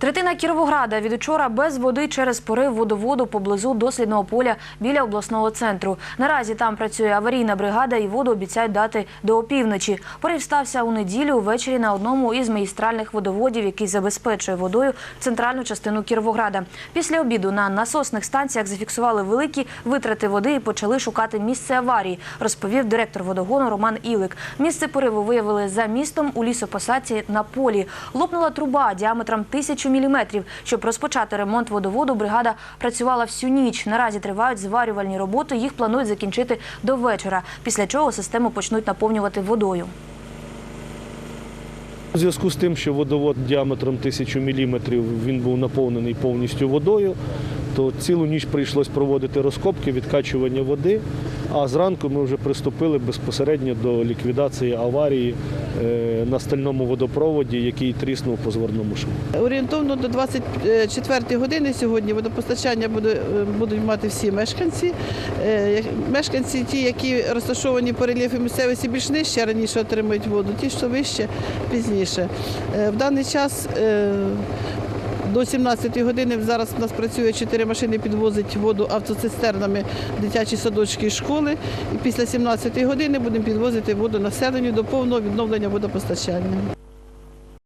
Третина Кіровограда від учора без води через порив водоводу поблизу дослідного поля біля обласного центру. Наразі там працює аварійна бригада і воду обіцяють дати до опівночі. Порив стався у неділю ввечері на одному із магістральних водоводів, який забезпечує водою центральну частину Кіровограда. Після обіду на насосних станціях зафіксували великі витрати води і почали шукати місце аварії, розповів директор водогону Роман Ілик. Місце пориву виявили за містом у лісопосадці на полі. Лопнула труба діаметром тисячу міліметрів. Щоб розпочати ремонт водоводу, бригада працювала всю ніч. Наразі тривають зварювальні роботи. Їх планують закінчити до вечора, після чого систему почнуть наповнювати водою. У зв'язку з тим, що водовод діаметром 1000 мм він був наповнений повністю водою, то цілу ніч прийшлось проводити розкопки, відкачування води. А зранку ми вже приступили безпосередньо до ліквідації аварії на стальному водопроводі, який тріснув по зворному шву. Орієнтовно до 24 години сьогодні водопостачання е, будуть мати всі мешканці. Е, Мешканці, ті, які розташовані по рельєфі місцевості більш нижче, раніше отримують воду, ті, що вище, пізніше. Е, В даний час е, до 17 години зараз у нас працює 4 машини, підвозить воду автоцистернами дитячі садочки і школи. І після 17 години будемо підвозити воду населенню до повного відновлення водопостачання.